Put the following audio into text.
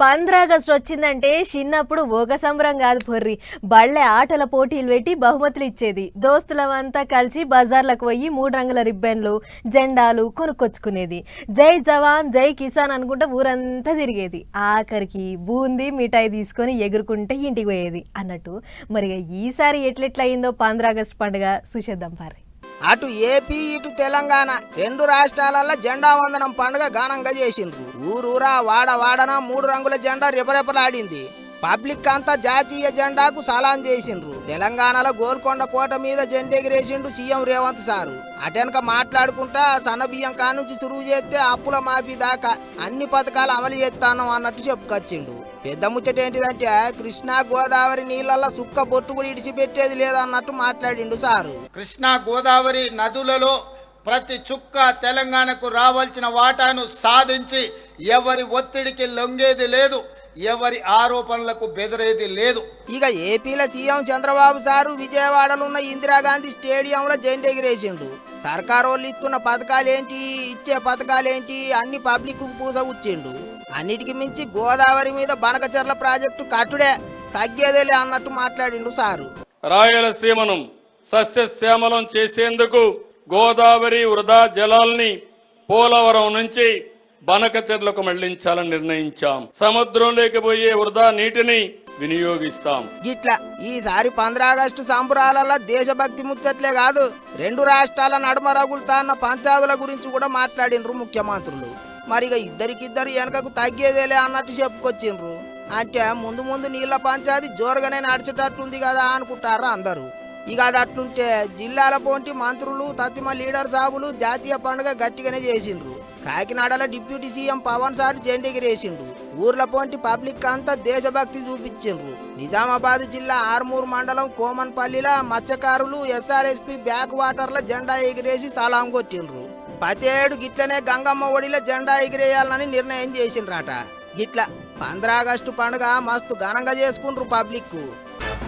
పంద్రాగస్టు వచ్చిందంటే చిన్నప్పుడు ఒక సంబరం కాదు పొర్రి. బళ్ళే ఆటల పోటీలు పెట్టి బహుమతులు ఇచ్చేది. దోస్తులమంతా కలిసి బజార్లకు పోయి మూడు రంగుల రిబ్బన్లు జెండాలు కొనుక్కొచ్చుకునేది. జై జవాన్ జై కిసాన్ అనుకుంటా ఊరంతా తిరిగేది. ఆఖరికి బూందీ మిఠాయి తీసుకొని ఎగురుకుంటే ఇంటికి పోయేది అన్నట్టు. మరి ఈసారి ఎట్లెట్లయిందో అయిందో పంద్రాగస్టు పండుగ చూసేద్దాం పారి అటు ఏపీ ఇటు తెలంగాణ రెండు రాష్ట్రాలలో జెండా వందనం పండుగ ఘనంగా చేసిండ్రు. ఊరూరా వాడ వాడన మూడు రంగుల జెండా రెపరెపలాడింది. పబ్లిక్ అంతా జాతీయ జెండాకు సలాం చేసిండ్రు. తెలంగాణలో గోల్కొండ కోట మీద జెండెగిరేసిండు సీఎం రేవంత్ సారు. అటెనక మాట్లాడుకుంటా సన్నబియ్యం కానుంచి చురువు చేస్తే అప్పుల మాఫీ దాకా అన్ని పథకాలు అమలు చేస్తాను అన్నట్టు చెప్పుకొచ్చిండు. పెద్ద ముచ్చట ఏంటిదంటే కృష్ణా గోదావరి నీళ్ళల్లో సుక్క బొట్టు కూడా ఇడిచిపెట్టేది లేదన్నట్టు మాట్లాడిండు సారు. కృష్ణా గోదావరి నదులలో ప్రతి చుక్క తెలంగాణకు రావాల్సిన వాటాను సాధించి ఎవరి ఒత్తిడికి లొంగేది లేదు ఎవరి ఆరోపణలకు బెదిరేది లేదు. ఇక ఏపీలో సీఎం చంద్రబాబు సారు విజయవాడలో ఉన్న ఇందిరాగాంధీ స్టేడియంలో జెండా ఎగిరేసిండు. సర్కారు వాళ్ళు ఇస్తున్న పథకాలేంటి ఇచ్చే పథకాలేంటి అన్ని పబ్లిక్ పూసగుచ్చిండు అన్నిటికి మించి గోదావరి మీద బనకచెర్ల ప్రాజెక్టు కట్టుడే తగ్గేదేలే అన్నట్టు మాట్లాడిండు సారు. రాయలసీమను సస్యశ్యామలం చేసేందుకు గోదావరి వృధా జలాల్ని పోలవరం నుంచి బనకచెర్లకు మళ్ళించాలని నిర్ణయించాం. సముద్రంలోకి పోయే వృధా నీటిని వినియోగిస్తాం. గిట్లా ఈసారి పంద్రాగస్టు సంబరాలలో దేశభక్తి ముచ్చట్లే కాదు రెండు రాష్ట్రాల నడుమ రగులుతాన్న పంచాదుల గురించి కూడా మాట్లాడిండ్రు ముఖ్యమంత్రులు. మరి ఇద్దరికిద్దరు వెనకకు తగ్గేదేలే అన్నట్టు చెప్పుకొచ్చిండ్రు. అంటే ముందు ముందు నీళ్ళ పంచాది జోరుగానే నడిచేటట్టుంది కదా అనుకుంటారు అందరూ. ఇక అది అట్లుంటే జిల్లాల పోంటి మంత్రులు తత్తిమ లీడర్ సాబులు జాతీయ పండుగ గట్టిగానే చేసిండ్రు. కాకినాడలో డిప్యూటీ సీఎం పవన్ సార్ జెండెగిరేసిండు ఊర్ల పోంటి పబ్లిక్ అంతా దేశభక్తి చూపించిండ్రు. నిజామాబాద్ జిల్లా ఆర్మూర్ మండలం కోమన్పల్లిలో మత్స్యకారులు ఎస్ఆర్ఎస్పి బ్యాక్ వాటర్ల జెండా ఎగిరేసి సలాం కొట్టిండ్రు. పతేడు గిట్లనే గంగమ్మ ఒడిలో జెండా ఎగిరేయాలని నిర్ణయం చేసిండ్రట. గిట్ల పంద్రాగస్టు పండుగ మస్తు ఘనంగా చేసుకుండ్రు పబ్లిక్